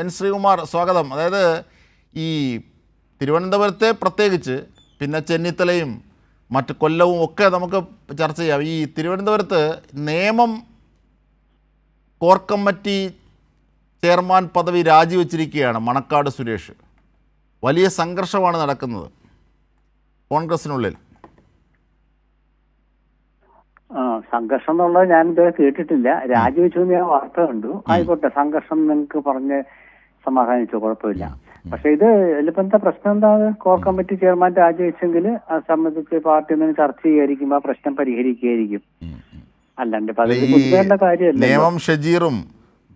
N Sreekumar സ്വാഗതം. അതായത് ഈ തിരുവനന്തപുരത്തെ പ്രത്യേകിച്ച് പിന്നെ ചെന്നിത്തലയും മറ്റ് കൊല്ലവും ഒക്കെ നമുക്ക് ചർച്ച ചെയ്യാം. ഈ തിരുവനന്തപുരത്ത് നിയമം കോർ കമ്മിറ്റി ചെയർമാൻ പദവി രാജിവെച്ചിരിക്കുകയാണ് മണക്കാട് സുരേഷ്. വലിയ സംഘർഷമാണ് നടക്കുന്നത് കോൺഗ്രസിനുള്ളിൽ. സംഘർഷം എന്നുള്ളത് ഞാൻ ഇതുവരെ കേട്ടിട്ടില്ല. രാജിവെച്ചു ഞാൻ വാർത്ത കണ്ടു. ആയിക്കോട്ടെ സംഘർഷം നിങ്ങൾക്ക് പറഞ്ഞ് സമാധാനിച്ചു കുഴപ്പമില്ല പക്ഷെ ഇത് ഇതിലിപ്പോ എന്താ പ്രശ്നം എന്താ കോർ കമ്മിറ്റി ചെയർമാൻ രാജിവെച്ചെങ്കിൽ ആ സംബന്ധിച്ച് പാർട്ടി ഒന്നും ചർച്ച ചെയ്യുമായിരിക്കും ആ പ്രശ്നം പരിഹരിക്കുകയായിരിക്കും. അല്ലാണ്ട് നിയമം കാര്യമല്ല. ഷജീറും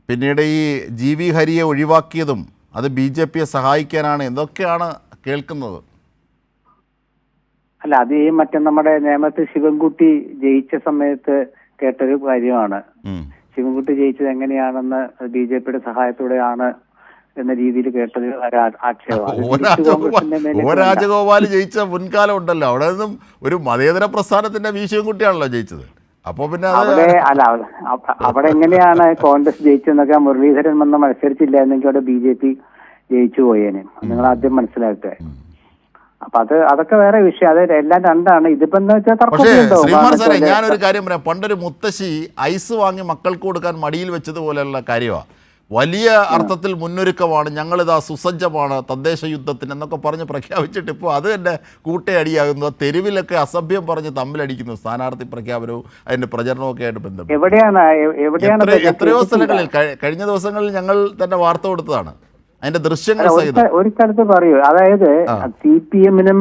പിന്നീട് ഈ ജി വി ഹരിയെ ഒഴിവാക്കിയതും അത് ബി ജെ പിയെ സഹായിക്കാനാണ് എന്തൊക്കെയാണ് കേൾക്കുന്നത്? അല്ല അത് ഈ മറ്റേ നമ്മുടെ നേമത്ത് ശിവൻകുട്ടി ജയിച്ച സമയത്ത് കേട്ടൊരു കാര്യമാണ്. ശിവൻകുട്ടി ജയിച്ചത് എങ്ങനെയാണെന്ന് ബി ജെ പിയുടെ സഹായത്തോടെയാണ് എന്ന രീതിയിൽ കേട്ടത് ഒരു ആ- ഓ രാജഗോപാൽ ജയിച്ച മുൻകാലം ഉണ്ടല്ലോ. അവിടെ നിന്നും ഒരു മതേതര പ്രസ്ഥാനത്തിന്റെ വീശിയൻകുട്ടിയാണല്ലോ ജയിച്ചത്. അപ്പൊ പിന്നെ അവിടെ അല്ല അവിടെ- എങ്ങനെയാണ് കോൺഗ്രസ് ജയിച്ചെന്നൊക്കെ മുരളീധരൻ വന്ന് മത്സരിച്ചില്ല എന്നെങ്കിൽ അവിടെ ബി ജെ പി ജയിച്ചു പോയേനെ. നിങ്ങൾ ആദ്യം മനസ്സിലാക്കട്ടെ. അപ്പൊ അത് അതൊക്കെ വേറെ വിഷയം. അത് എല്ലാം രണ്ടാണ്. ഇതിപ്പോ എന്താ വെച്ചാൽ ഞാനൊരു കാര്യം പറയാം. പണ്ടൊരു മുത്തശ്ശി ഐസ് വാങ്ങി മക്കൾക്ക് കൊടുക്കാൻ മടിയിൽ വെച്ചതുപോലെയുള്ള കാര്യമാണ് വലിയ അർത്ഥത്തിൽ മുന്നൊരുക്കമാണ് ഞങ്ങളിതാ സുസജ്ജമാണ് തദ്ദേശ യുദ്ധത്തിന് എന്നൊക്കെ പറഞ്ഞ് പ്രഖ്യാപിച്ചിട്ട് ഇപ്പോൾ അത് തന്നെ കൂട്ടയടിയാകുന്നു. തെരുവിലൊക്കെ അസഭ്യം പറഞ്ഞ് തമ്മിലടിക്കുന്നു സ്ഥാനാർത്ഥി പ്രഖ്യാപനവും അതിന്റെ പ്രചരണവും ഒക്കെ ആയിട്ട് ബന്ധപ്പെട്ട്? എത്രയോ സ്ഥലങ്ങളിൽ കഴിഞ്ഞ ദിവസങ്ങളിൽ ഞങ്ങൾ തന്നെ വാർത്ത കൊടുത്തതാണ്. അതിന്റെ ദൃശ്യങ്ങൾ ഒരു സഹിതം. ഒരു സ്ഥലത്ത് പറയൂ. അതായത് സി പി എമ്മിനും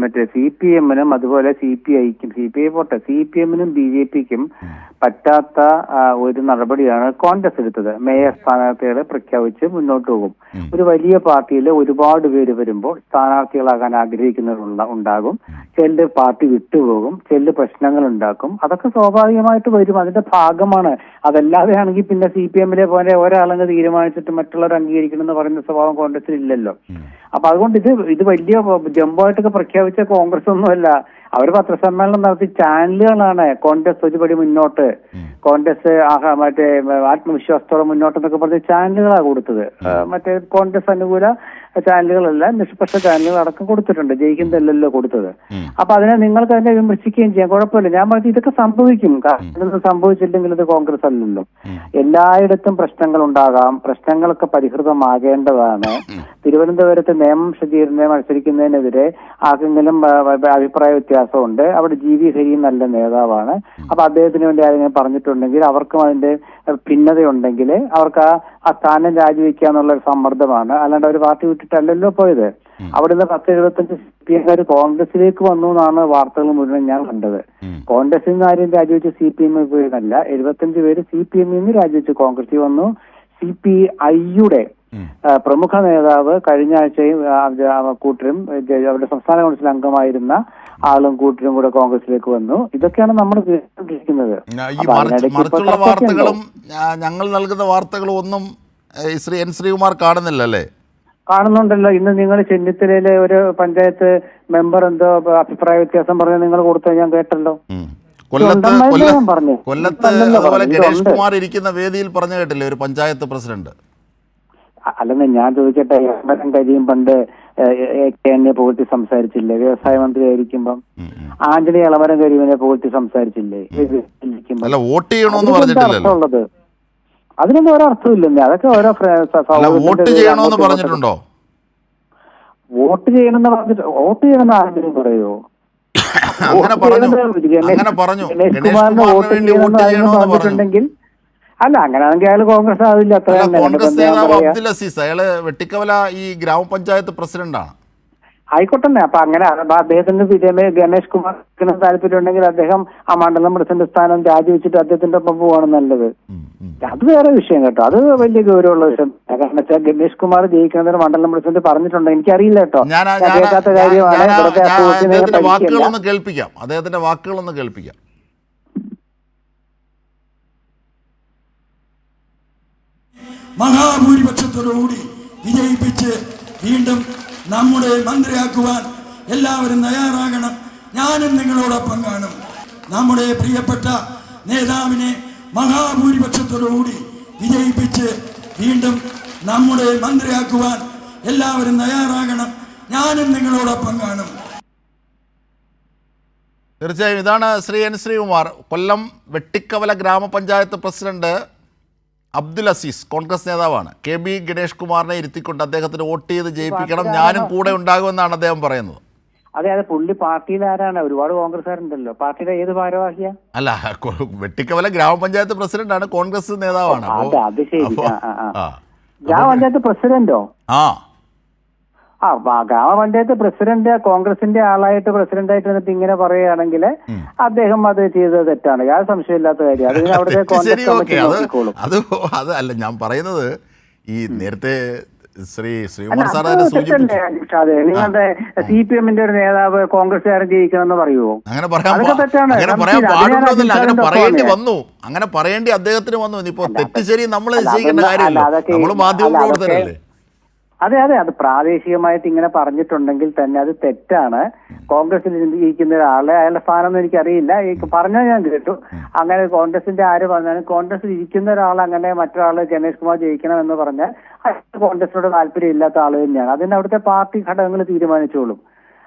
മറ്റേ സി പി എമ്മിനും അതുപോലെ സി പി ഐക്കും സി പി ഐ പോട്ടെ സി പി എമ്മിനും ബി ജെ പിക്കും പറ്റാത്ത ഒരു നടപടിയാണ് കോൺഗ്രസ് എടുത്തത്. മേയർ സ്ഥാനാർത്ഥികളെ പ്രഖ്യാപിച്ച് മുന്നോട്ട് പോകും. ഒരു വലിയ പാർട്ടിയിൽ ഒരുപാട് പേര് വരുമ്പോൾ സ്ഥാനാർത്ഥികളാകാൻ ആഗ്രഹിക്കുന്നവരുള്ള ഉണ്ടാകും. ചെല്ല് പാർട്ടി വിട്ടുപോകും. ചെല്ല് പ്രശ്നങ്ങൾ ഉണ്ടാക്കും അതൊക്കെ സ്വാഭാവികമായിട്ട് വരും. അതിന്റെ ഭാഗമാണ്. അതല്ലാതെയാണെങ്കിൽ പിന്നെ സി പി എമ്മിലെ പോലെ ഒരാളങ്ങ് തീരുമാനിച്ചിട്ട് മറ്റുള്ളവർ അംഗീകരിക്കണം പറയുന്ന സ്വഭാവം കോൺഗ്രസിൽ ഇല്ലല്ലോ. അപ്പൊ അതുകൊണ്ട് ഇത് ഇത് വലിയ ജമ്പായിട്ടൊക്കെ പ്രഖ്യാപിച്ച കോൺഗ്രസ് ഒന്നുമല്ല അവർ പത്രസമ്മേളനം നടത്തി ചാനലുകളാണ് കോൺഗ്രസ് ഒരുപടി മുന്നോട്ട് കോൺഗ്രസ് മറ്റേ ആത്മവിശ്വാസത്തോടെ മുന്നോട്ട് എന്നൊക്കെ പറഞ്ഞ് ചാനലുകളാണ് കൊടുത്തത്. മറ്റേ കോൺഗ്രസ് അനുകൂല ചാനലുകളല്ല നിഷ്പക്ഷ ചാനലുകൾ അടക്കം കൊടുത്തിട്ടുണ്ട്. ജയിക്കുന്നതല്ലല്ലോ കൊടുത്തത്. അപ്പൊ അതിനെ നിങ്ങൾക്ക് തന്നെ വിമർശിക്കുകയും ചെയ്യാം. കുഴപ്പമില്ല. ഞാൻ പറഞ്ഞു ഇതൊക്കെ സംഭവിക്കും. കാരണം ഇത് സംഭവിച്ചില്ലെങ്കിൽ ഇത് കോൺഗ്രസ് അല്ലല്ലോ. എല്ലായിടത്തും പ്രശ്നങ്ങൾ ഉണ്ടാകാം. പ്രശ്നങ്ങളൊക്കെ പരിഹൃതമാകേണ്ടതാണ്. തിരുവനന്തപുരത്ത് നിയമം ഷജീറിനെ മത്സരിക്കുന്നതിനെതിരെ ആർക്കെങ്കിലും അഭിപ്രായ വ്യത്യാസമുണ്ട്. അവിടെ ജി വി ഹരി നല്ല നേതാവാണ്. അപ്പൊ അദ്ദേഹത്തിന് വേണ്ടി ആരെങ്കിലും പറഞ്ഞിട്ടുണ്ടെങ്കിൽ അവർക്കും അതിന്റെ ഭിന്നതയുണ്ടെങ്കിൽ അവർക്ക് ആ ആ സ്ഥാനം രാജിവെക്കുക എന്നുള്ള ഒരു സമ്മർദ്ദമാണ്. അല്ലാണ്ട് അവർ പാർട്ടി വിട്ടിട്ടല്ലല്ലോ പോയത്. അവിടുന്ന് പത്ത് എഴുപത്തഞ്ച് സി പി എംകാർ കോൺഗ്രസിലേക്ക് വന്നു എന്നാണ് വാർത്തകൾ മുഴുവൻ ഞാൻ കണ്ടത്. കോൺഗ്രസിൽ നിന്ന് ആരും രാജിവെച്ച് സി പി എം പോയതല്ല. എഴുപത്തഞ്ച് പേര് സി പി എമ്മിൽ നിന്ന് രാജിവെച്ച് കോൺഗ്രസിൽ വന്നു. സി പി ഐയുടെ പ്രമുഖ നേതാവ് കഴിഞ്ഞ ആഴ്ചയും കൂട്ടരും അവരുടെ സംസ്ഥാന കൗൺസിൽ അംഗമായിരുന്ന ആളും കൂട്ടരും കൂടെ കോൺഗ്രസിലേക്ക് വന്നു. ഇതൊക്കെയാണ് നമ്മൾ മറിച്ചുള്ള വാർത്തകളും ഞങ്ങൾ നൽകുന്ന വാർത്തകളും ഒന്നും ശ്രീ എൻ ശ്രീകുമാർ കാണുന്നില്ലല്ലേ? കാണുന്നുണ്ടല്ലോ. ഇന്ന് നിങ്ങൾ ചെന്നിത്തലയിലെ ഒരു പഞ്ചായത്ത് മെമ്പർ എന്തോ അഭിപ്രായ വ്യത്യാസം പറഞ്ഞ് നിങ്ങൾ കൊടുത്ത ഞാൻ കേട്ടല്ലോ. കൊല്ലത്ത്? കൊല്ലത്ത് അതുപോലെ? ഗണേഷ് കുമാർ ഇരിക്കുന്ന വേദിയിൽ പറഞ്ഞു കേട്ടില്ലേ ഒരു പഞ്ചായത്ത് പ്രസിഡന്റ്? അല്ലെന്ന് ഞാൻ ചോദിക്കട്ടെ എമ്മരം കരിയും പണ്ട് എന്നെ പുകഴ്ത്തി സംസാരിച്ചില്ലേ? വ്യവസായ മന്ത്രി ആയിരിക്കുമ്പം ആന്റണി എളമരം കരിവിനെ പുകഴ്ത്തി സംസാരിച്ചില്ലേ? അർത്ഥമുള്ളത്? അതിനൊന്നും ഒരർത്ഥമില്ലെന്നേ അതൊക്കെ ഓരോ വോട്ട് ചെയ്യണമെന്ന് പറഞ്ഞിട്ടുണ്ടോ. വോട്ട് ചെയ്യണമെന്ന് പറഞ്ഞിട്ട് വോട്ട് ചെയ്യണമെന്ന് ആരെങ്കിലും പറയോ? അങ്ങനെ പറഞ്ഞു. അങ്ങനെ പറഞ്ഞു. ഗണേഷ് കുമാറിന് വോട്ട് ചെയ്യണമെന്ന് പറഞ്ഞിട്ടുണ്ടെങ്കിൽ അല്ല അങ്ങനെയാണെങ്കിൽ അയാൾ കോൺഗ്രസ് ആവില്ല. അത്ര കോൺഗ്രസ് നേതാവ്. അബ്ദുൽ അസീസ് അയാൾ വെട്ടിക്കവല ഈ ഗ്രാമപഞ്ചായത്ത് പ്രസിഡന്റാണ്. ആയിക്കോട്ടെ അപ്പൊ അങ്ങനെ അപ്പൊ അദ്ദേഹത്തിന് വിജയമേ ഗണേഷ് കുമാർ താല്പര്യം ഉണ്ടെങ്കിൽ അദ്ദേഹം ആ മണ്ഡലം പ്രസിഡന്റ് സ്ഥാനം രാജിവെച്ചിട്ട് അദ്ദേഹത്തിന്റെ ഒപ്പം പോവാണ് നല്ലത്. അത് വേറെ വിഷയം കേട്ടോ. അത് വലിയ ഗൗരവമുള്ള വിഷയം. കാരണം വെച്ചാൽ ഗണേഷ് കുമാർ ജയിക്കുന്നതിന് മണ്ഡലം പ്രസിഡന്റ് പറഞ്ഞിട്ടുണ്ട്. എനിക്കറിയില്ല കേട്ടോ. കേൾക്കാത്ത കാര്യമാണ്. അദ്ദേഹത്തിന്റെ. വാക്കുകളൊന്ന് കേൾപ്പിക്കാം. അദ്ദേഹത്തിന്റെ വാക്കുകളൊന്ന് കേൾപ്പിക്കാം. മഹാഭൂരിപക്ഷത്തോടുകൂടി വിജയിപ്പിച്ച് വീണ്ടും നമ്മുടെ മന്ത്രിയാക്കുവാൻ എല്ലാവരും തയ്യാറാകണം. ഞാനും നിങ്ങളോടൊപ്പം കാണും. നമ്മുടെ പ്രിയപ്പെട്ട നേതാവിനെ മഹാഭൂരിപക്ഷത്തോടുകൂടി വിജയിപ്പിച്ച് വീണ്ടും നമ്മുടെ മന്ത്രിയാക്കുവാൻ എല്ലാവരും തയ്യാറാകണം. ഞാനും നിങ്ങളോടൊപ്പം കാണും. തീർച്ചയായും ഇതാണ് ശ്രീ എൻ ശ്രീകുമാർ കൊല്ലം വെട്ടിക്കവല ഗ്രാമപഞ്ചായത്ത് പ്രസിഡന്റ് അബ്ദുൽ അസീസ് കോൺഗ്രസ് നേതാവാണ്. കെ ബി ഗണേഷ് കുമാറിനെ ഇരുത്തിക്കൊണ്ട് അദ്ദേഹത്തിന് വോട്ട് ചെയ്ത് ജയിപ്പിക്കണം. ഞാനും കൂടെ ഉണ്ടാകുമെന്നാണ് അദ്ദേഹം പറയുന്നത്. അതെ അതെ പുള്ളി പാർട്ടിയിൽ ആരാണ് ഒരുപാട് കോൺഗ്രസ്സുകാരുണ്ടല്ലോ. പാർട്ടിയുടെ ഏത് ഭാരവാഹിയ? അല്ല വെട്ടിക്കവല ഗ്രാമപഞ്ചായത്ത് പ്രസിഡന്റാണ് കോൺഗ്രസ് നേതാവാണ്. ഗ്രാമപഞ്ചായത്ത് പ്രസിഡന്റോ? ആ. ആ വ- പഞ്ചായത്ത് പ്രസിഡന്റ് കോൺഗ്രസിന്റെ ആളായിട്ട് പ്രസിഡന്റായിട്ട് വന്നിട്ട് ഇങ്ങനെ പറയുകയാണെങ്കിൽ അദ്ദേഹം അത് ചെയ്തത് തെറ്റാണ്. യാതൊരു സംശയമില്ലാത്ത കാര്യം. അത് പിന്നെ അവിടുത്തെ കോൺഗ്രസ് കമ്മിറ്റി അത് നോക്കിക്കോളും. അത് അത് അല്ല ഞാൻ പറയുന്നത് ഈ നേരത്തെ ശ്രീ അല്ല ശ്രീകുമാർ സാർ അത് നിങ്ങളുടെ സി പി എമ്മിന്റെ ഒരു നേതാവ് കോൺഗ്രസ്സുകാരൻ ജയിക്കണമെന്ന് പറയുമോ അങ്ങനെ പറയാൻ അങ്ങനെ പറയാൻ പാടുള്ളതല്ല അങ്ങനെ പറയേണ്ടി വന്നു. അങ്ങനെ പറയേണ്ടി അദ്ദേഹത്തിന് വന്നു. ഇനിയിപ്പോ തെറ്റ് ശരി നമ്മൾ ചെയ്യേണ്ട കാര്യമല്ല. നമ്മൾ മാധ്യമ അല്ല, പ്രവർത്തകരല്ലേ അതെ അതെ അത് പ്രാദേശികമായിട്ട് ഇങ്ങനെ പറഞ്ഞിട്ടുണ്ടെങ്കിൽ തന്നെ അത് തെറ്റാണ്. കോൺഗ്രസിൽ ഇരിക്കുന്ന ഒരാളെ അയാളുടെ സ്ഥാനം എനിക്കറിയില്ല. പറഞ്ഞാൽ ഞാൻ കേട്ടു. അങ്ങനെ കോൺഗ്രസിന്റെ ആര് പറഞ്ഞാലും കോൺഗ്രസിൽ ഇരിക്കുന്ന ഒരാൾ അങ്ങനെ മറ്റൊരാൾ ഗണേഷ് കുമാർ ജയിക്കണം എന്ന് പറഞ്ഞാൽ കോൺഗ്രസിനോട് താല്പര്യം ഇല്ലാത്ത ആൾ തന്നെയാണ്. അതിന് അവിടുത്തെ പാർട്ടി ഘടകങ്ങൾ തീരുമാനിച്ചോളും.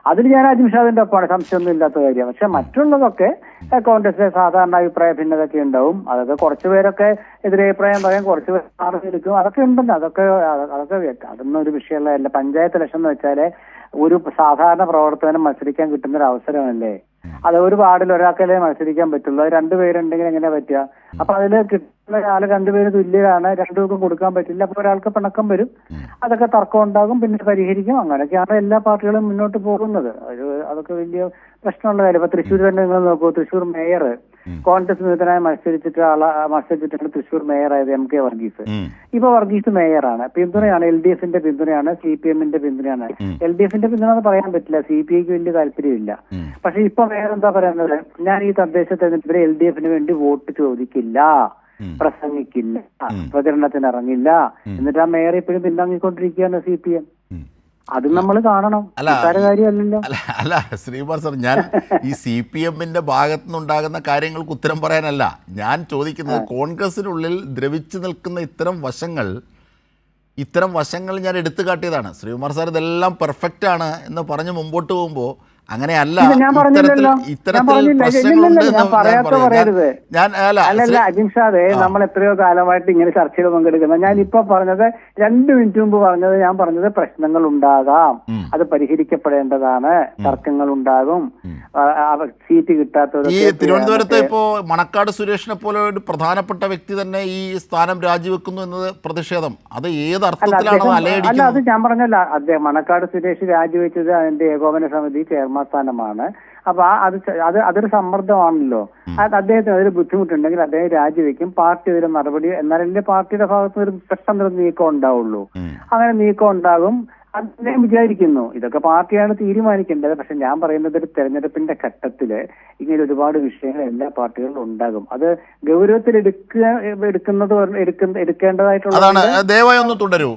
അതിൽ ഞാൻ അജിംഷാദിന്റെ ഒപ്പമാണ്. സംശയമൊന്നും ഇല്ലാത്ത കാര്യം. പക്ഷെ മറ്റുള്ളതൊക്കെ കോൺഗ്രസിലെ സാധാരണ അഭിപ്രായ ഭിന്നതൊക്കെ ഉണ്ടാവും. അതൊക്കെ കുറച്ചു പേരൊക്കെ എതിരഭിപ്രായം പറയും കുറച്ച് പേർ നിൽക്കും. അതൊക്കെ ഉണ്ടല്ലോ അതൊക്കെ അത- അതൊക്കെ അതൊന്നും ഒരു വിഷയമല്ല. പഞ്ചായത്ത് ഇലക്ഷൻ എന്ന് വെച്ചാൽ ഒരു സാധാരണ പ്രവർത്തനം മത്സരിക്കാൻ കിട്ടുന്ന ഒരു അവസരമല്ലേ? അത് ഒരു വാർഡിൽ ഒരാൾക്കല്ലേ മത്സരിക്കാൻ പറ്റുള്ളൂ. അത് രണ്ടുപേരുണ്ടെങ്കിൽ എങ്ങനെ പറ്റുക? അപ്പൊ അതിൽ കിട്ടുന്ന ആൾ രണ്ടുപേര് തുല്യരാണ് രണ്ടുപേർക്കും കൊടുക്കാൻ പറ്റില്ല. അപ്പൊ ഒരാൾക്ക് പിണക്കം വരും. അതൊക്കെ തർക്കം ഉണ്ടാകും പിന്നെ പരിഹരിക്കും. അങ്ങനെയൊക്കെയാണ് എല്ലാ പാർട്ടികളും മുന്നോട്ട് പോകുന്നത്. ഒരു അതൊക്കെ വലിയ പ്രശ്നമുള്ള കാര്യം. ഇപ്പൊ തൃശ്ശൂർ തന്നെ നിങ്ങൾ നോക്കൂ. തൃശ്ശൂർ മേയർ കോൺഗ്രസ് വിരുദ്ധനായി മത്സരിച്ചിട്ട് ആളെ മത്സരിച്ചിട്ടുണ്ട് തൃശ്ശൂർ മേയറായത് എം കെ വർഗീസ്. ഇപ്പൊ വർഗീസ് മേയറാണ്. പിന്തുണയാണ് എൽ ഡി എഫിന്റെ പിന്തുണയാണ് സി പി എമ്മിന്റെ പിന്തുണയാണ്. എൽ ഡി എഫിന്റെ പിന്തുണ എന്ന് പറയാൻ പറ്റില്ല. സി പി ഐക്ക് വലിയ താല്പര്യമില്ല. പക്ഷെ ഇപ്പൊ മേയർ എന്താ പറയുന്നത്? ഞാൻ ഈ തദ്ദേശ തെരഞ്ഞെടുപ്പിൽ എൽ ഡി എഫിന് വേണ്ടി വോട്ട് ചോദിക്കില്ല. പ്രസംഗിക്കില്ല. പ്രചരണത്തിന് ഇറങ്ങില്ല എന്നിട്ട് ആ മേയർ ഇപ്പോഴും പിന്താങ്ങിക്കൊണ്ടിരിക്കുകയാണ് സി പി എം. അത് നമ്മൾ കാണണം. അല്ല, അല്ല ശ്രീകുമാർ സാർ ഞാൻ ഈ സി പി എമ്മിന്റെ ഭാഗത്തു നിന്നുണ്ടാകുന്ന കാര്യങ്ങൾക്ക് ഉത്തരം പറയാനല്ല. ഞാൻ ചോദിക്കുന്നത് കോൺഗ്രസിനുള്ളിൽ ദ്രവിച്ചു നിൽക്കുന്ന ഇത്തരം വശങ്ങൾ ഇത്തരം വശങ്ങൾ ഞാൻ എടുത്തു കാട്ടിയതാണ്. ശ്രീകുമാർ സാർ ഇതെല്ലാം പെർഫെക്റ്റ് ആണ് എന്ന് പറഞ്ഞ് മുമ്പോട്ട് പോകുമ്പോൾ അങ്ങനെയല്ല. ഇത്തരത്തിൽ. പ്രശ്നങ്ങളുണ്ട് ഞാൻ അല്ലല്ല അജിംഷാദെ നമ്മൾ എത്രയോ കാലമായിട്ട് ഇങ്ങനെ ചർച്ചയിൽ പങ്കെടുക്കുന്നത്. ഞാൻ ഇപ്പൊ പറഞ്ഞത് രണ്ട് മിനിറ്റ് മുമ്പ് പറഞ്ഞത് ഞാൻ പറഞ്ഞത് പ്രശ്നങ്ങൾ ഉണ്ടാകാം അത് പരിഹരിക്കപ്പെടേണ്ടതാണ്. തർക്കങ്ങൾ ഉണ്ടാകും സീറ്റ് സീറ്റ് ഈ തിരുവനന്തപുരത്ത് ഇപ്പോ മണക്കാട് സുരേഷിനെ പോലെ ഒരു പ്രധാനപ്പെട്ട വ്യക്തി തന്നെ ഈ സ്ഥാനം രാജിവെക്കുന്നു എന്നത് പ്രതിഷേധം. അത് ഏത് അർത്ഥത്തിലാണ് അല്ല അത് ഞാൻ പറഞ്ഞല്ല. അദ്ദേഹം മണക്കാട് സുരേഷ് രാജിവെച്ചത് അതിന്റെ ഏകോപന സമിതി ചെയർമാൻ സ്ഥാനമാണ് അപ്പൊ ആ അത് അത് അതൊരു സമ്മർദ്ദമാണല്ലോ. അത് അദ്ദേഹത്തിന് അതൊരു ബുദ്ധിമുട്ടുണ്ടെങ്കിൽ അദ്ദേഹം രാജിവെക്കും. പാർട്ടി ഒരു നടപടി എന്നാലും എന്നാലല്ലേ പാർട്ടിയുടെ ഭാഗത്ത് ഒരു പെട്ടെന്നൊരു നീക്കം ഉണ്ടാവുള്ളൂ. അങ്ങനെ നീക്കം ഉണ്ടാകും. അദ്ദേഹം വിചാരിക്കുന്നു. ഇതൊക്കെ പാർട്ടിയാണ് തീരുമാനിക്കേണ്ടത്. പക്ഷെ ഞാൻ പറയുന്നത് ഒരു തെരഞ്ഞെടുപ്പിന്റെ ഘട്ടത്തിൽ ഇങ്ങനെ ഒരുപാട് വിഷയങ്ങൾ എല്ലാ പാർട്ടികളിലും ഉണ്ടാകും. അത് ഗൗരവത്തിൽ എടുക്കുക എടുക്കുന്നത് എടുക്കുന്ന എടുക്കേണ്ടതായിട്ടുള്ള ദയവായി ഒന്ന് തുടരൂ.